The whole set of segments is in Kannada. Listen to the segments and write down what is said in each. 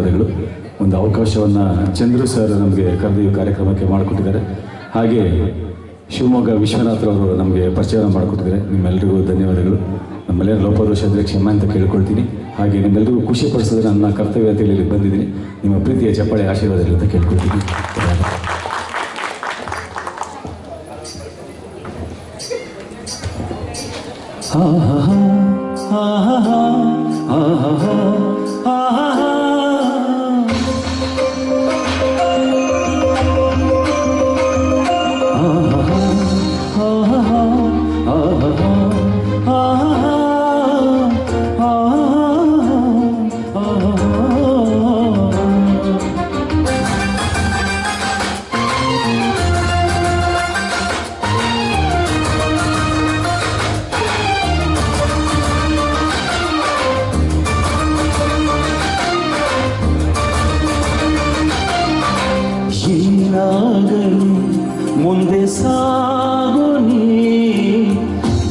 ಧನ್ಯವಾದಗಳು. ಒಂದು ಅವಕಾಶವನ್ನು ಚಂದ್ರು ಸರ್ ನಮಗೆ ಕರೆದು ಕಾರ್ಯಕ್ರಮಕ್ಕೆ ಮಾಡಿಕೊಟ್ಟಿದ್ದಾರೆ. ಹಾಗೆ ಶಿವಮೊಗ್ಗ ವಿಶ್ವನಾಥರವರು ನಮಗೆ ಪರಿಚಯ ಮಾಡಿಕೊಟ್ಟಿದ್ದಾರೆ. ನಿಮ್ಮೆಲ್ಲರಿಗೂ ಧನ್ಯವಾದಗಳು. ನಮ್ಮೆಲ್ಲರೂ ಲೋಪದೋಷ ಕ್ಷಮೆ ಅಂತ ಕೇಳ್ಕೊಳ್ತೀನಿ. ಹಾಗೆ ನಿಮ್ಮೆಲ್ಲರಿಗೂ ಖುಷಿ ಪಡಿಸೋದು ನನ್ನ ಕರ್ತವ್ಯ ಅಂತ ಹೇಳಿ ಬಂದಿದ್ದೀನಿ. ನಿಮ್ಮ ಪ್ರೀತಿಯ ಚಪ್ಪಾಳೆ ಆಶೀರ್ವಾದಗಳು ಅಂತ ಕೇಳ್ಕೊಳ್ತೀನಿ. ಹಾ ಹಾ. ಹಾ ಹಾ ಹಾ. ಹಾ ಹಾ ಹಾ.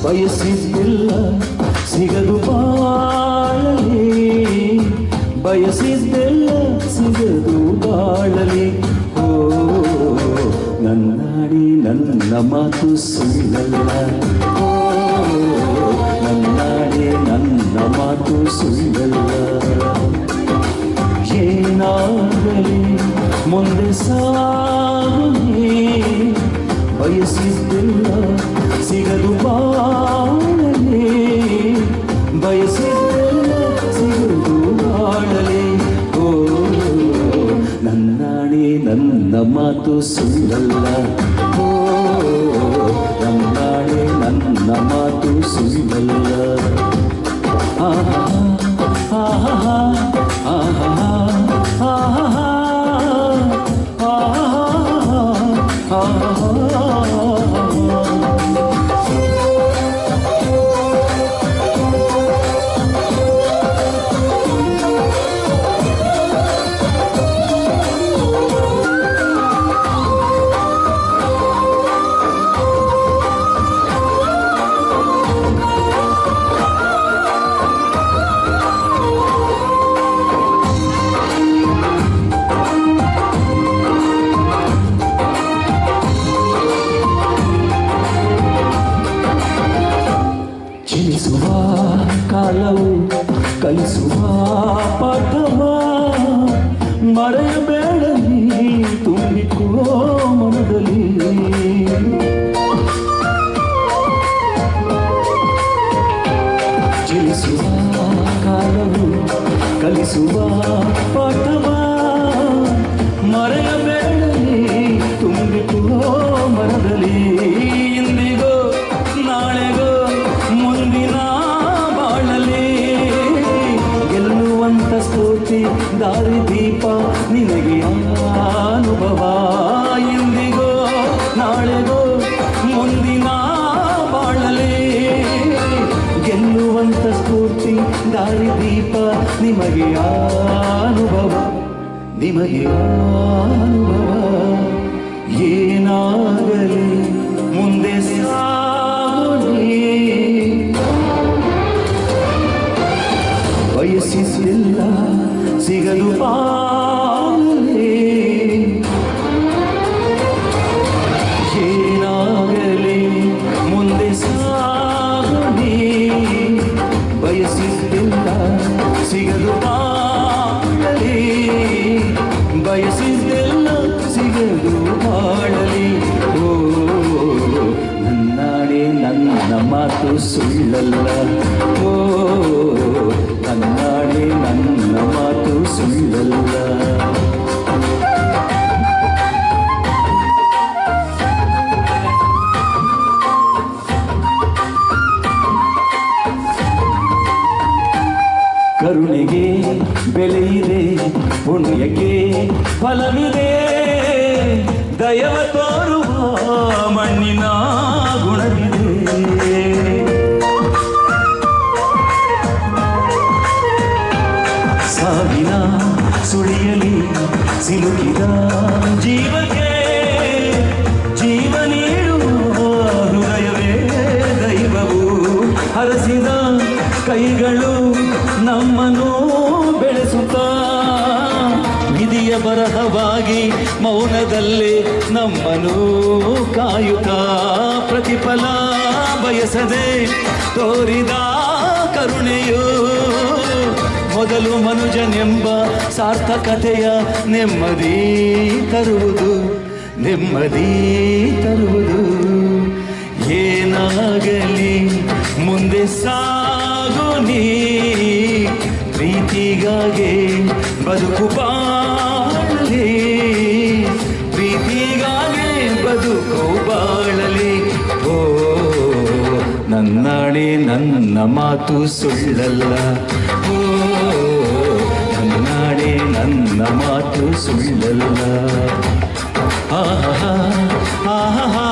ಬಯಸಿದ್ದಿಲ್ಲ, ಸಿಗದು ಬಾಳಲಿ. ಬಯಸಿದ್ದೆಲ್ಲ, ಸಿಗದು ಬಾಳಲಿ. ಓ, ನನ್ನಾಡಿ ನನ್ನ ಮಾತು ಸುಳ್ಳಲ್ಲ. ಓ, ನನ್ನಾಡಿ ನನ್ನ ಮಾತು ಸುಳ್ಳಲ್ಲ. ಏನಾಗಲಿ, ಮುಂದೆ ಸಾಗಲಿ ಬಯಸಿದ್ದೆಲ್ಲ, ಸಿಗದು ನನ್ನಾಡಿ ನನ್ನ ಮಾತು ಸುಳ್ಳಲ್ಲ ಓ ನನ್ನಾಡಿ ನನ್ನ ಮಾತು ಸುಳ್ಳಲ್ಲ ಆಹಾ ಆಹಾ ಕಲಿಸುವ ಕಾಲವು ಕಲಿಸುವ ಪಾಠವ. ಮರೆಯಬೇಡಲಿ ತುಂಬಿತು ಮರದಲ್ಲಿ. ನಿಮಗೆ ಅನುಭವ ನಿಮಗೆ ಅನುಭವ. ಏನಾಗಲಿ ಮುಂದೆ ಸಾಗಲಿ ಬಯಸಿಸಿಲ್ಲ ಸಿಗಲು ಬಾಳಲಿ ಬಯಸಿದ್ದೆಲ್ಲ ಸಿಗಲು ಬಾಳಲಿ. ಓ ನನ್ನಾಡೆ ನನ್ನ ಮಾತು ಸುಳ್ಳಲ್ಲ. ಓ ಇದೆ ಪುಣ್ಯಕ್ಕೆ ಫಲವಿದೆ. ದಯವ ತೋರುವ ಮಣ್ಣಿನ ಗುಣವಿದೆ. ಸಾವಿನ ಸುಳಿಯಲಿ ಸಿಲುಕಿದ ಜೀವಕ್ಕೆ ಮೌನದಲ್ಲೇ ನಮ್ಮನು ಕಾಯುತ ಪ್ರತಿಫಲ ಬಯಸದೆ ತೋರಿದ ಕರುಣೆಯು ಮೊದಲು ಮನುಜನೆಂಬ ಸಾರ್ಥಕತೆಯ ನೆಮ್ಮದಿ ತರುವುದು ನೆಮ್ಮದಿ ತರುವುದು. ಏನಾಗಲಿ ಮುಂದೆ ಸಾಗು ನೀ, ಪ್ರೀತಿಗಾಗಿ ಬದುಕು ಬಾಳಲಿ ನನ್ನ ಮಾತು ಸುಳ್ಳಲ್ಲ. ಓ ನನ್ನ ಮಾತು ಸುಳ್ಳಲ್ಲ. ಆಹಾ ಆಹಾ